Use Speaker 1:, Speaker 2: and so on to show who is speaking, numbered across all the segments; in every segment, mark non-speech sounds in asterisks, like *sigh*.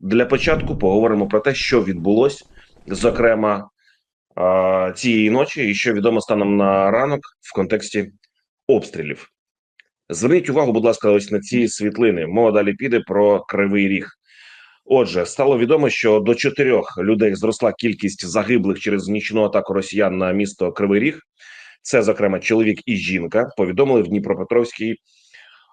Speaker 1: для початку поговоримо про те, що відбулось, зокрема цієї ночі, і що відомо станом на ранок в контексті обстрілів. Зверніть увагу, будь ласка, ось на ці світлини. Мова далі піде про кривий ріг. Отже, стало відомо, що до чотирьох людей зросла кількість загиблих через нічну атаку росіян на місто Кривий Ріг. Це, зокрема, чоловік і жінка. Повідомили в Дніпропетровській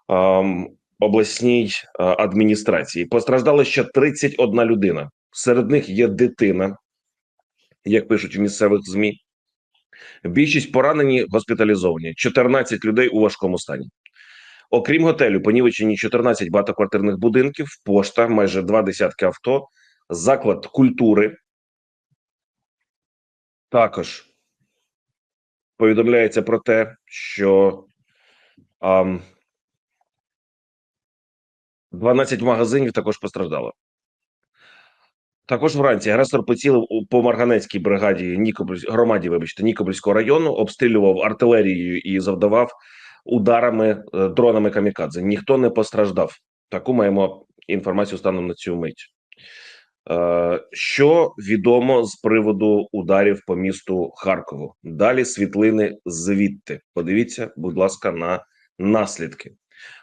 Speaker 1: ем, обласній е, адміністрації. Постраждала ще 31 людина. Серед них є дитина, як пишуть в місцевих змі. Більшість поранені госпіталізовані. 14 людей у важкому стані. Окрім готелю, понівечені 14 багатоквартирних будинків, пошта, майже два десятки авто, заклад культури. Також повідомляється про те, що ам, 12 магазинів також постраждало. Також вранці агресор поцілив по Марганецькій бригаді Нікополь, громаді, вибачте, Нікопольського району, обстрілював артилерією і завдавав ударами е, дронами камікадзе. Ніхто не постраждав. Таку маємо інформацію станом на цю мить. Е, Що відомо з приводу ударів по місту Харкову? Далі світлини звідти. Подивіться, будь ласка, на наслідки.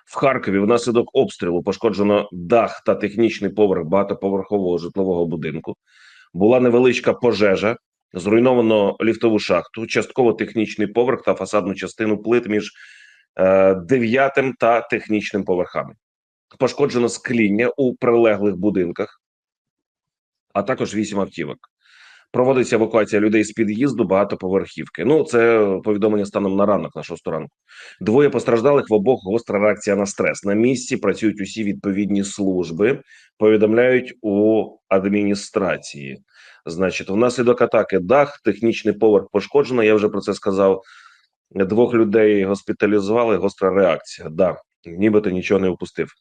Speaker 1: В Харкові внаслідок обстрілу пошкоджено дах та технічний поверх багатоповерхового житлового будинку. Була невеличка пожежа, зруйновано ліфтову шахту, частково технічний поверх та фасадну частину плит між е, дев'ятим та технічним поверхами. Пошкоджено скління у прилеглих будинках, а також вісім автівок. Проводиться евакуація людей з під'їзду багатоповерхівки. Ну, це повідомлення станом на ранок, на шосту ранку. Двоє постраждалих в обох гостра реакція на стрес. На місці працюють усі відповідні служби. Повідомляють у адміністрації. Значить, внаслідок атаки дах, технічний поверх пошкоджено. Я вже про це сказав. Двох людей госпіталізували. Гостра реакція. Да, нібито нічого не упустив.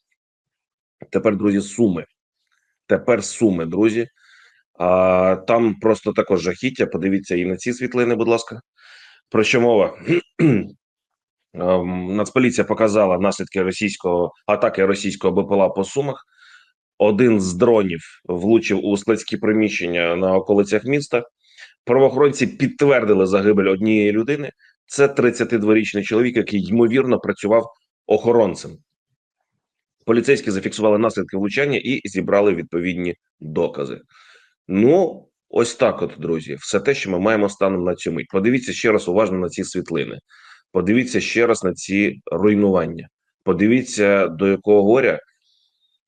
Speaker 1: Тепер, друзі, суми. Тепер суми, друзі. А там просто також жахіття. Подивіться і на ці світлини, будь ласка. Про що мова? *clears throat* Ем, Нацполіція показала наслідки російського атаки російського БПЛА по сумах. Один з дронів влучив у складські приміщення на околицях міста. Правоохоронці підтвердили загибель однієї людини. Це 32-річний чоловік, який ймовірно працював охоронцем. Поліцейські зафіксували наслідки влучання і зібрали відповідні докази. Ну, ось так, от, друзі, все те, що ми маємо станом на цю мить. Подивіться ще раз уважно на ці світлини. Подивіться ще раз на ці руйнування. Подивіться, до якого горя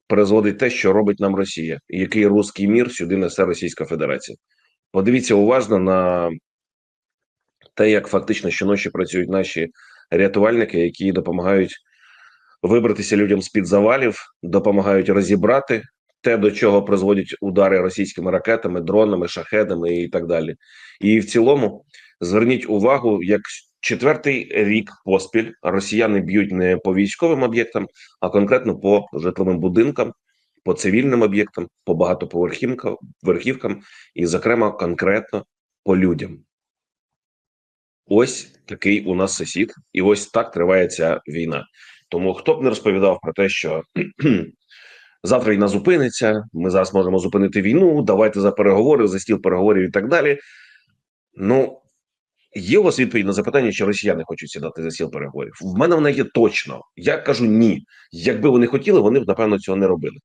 Speaker 1: призводить те, що робить нам Росія, і який руський мір сюди несе Російська Федерація. Подивіться уважно на те, як фактично щоночі працюють наші рятувальники, які допомагають вибратися людям з під завалів, допомагають розібрати те, до чого призводять удари російськими ракетами, дронами, шахедами і так далі. І в цілому зверніть увагу, як четвертий рік поспіль росіяни б'ють не по військовим об'єктам, а конкретно по житловим будинкам, по цивільним об'єктам, по багатоповерхівкам верхівкам, і, зокрема, конкретно по людям. Ось такий у нас сусід, і ось так триває ця війна. Тому хто б не розповідав про те, що завтра війна зупиниться, ми зараз можемо зупинити війну, давайте за переговори, за стіл переговорів і так далі. Ну, є у вас відповідь на запитання, чи росіяни хочуть сідати за стіл переговорів? В мене вона є точно. Я кажу ні. Якби вони хотіли, вони б напевно цього не робили.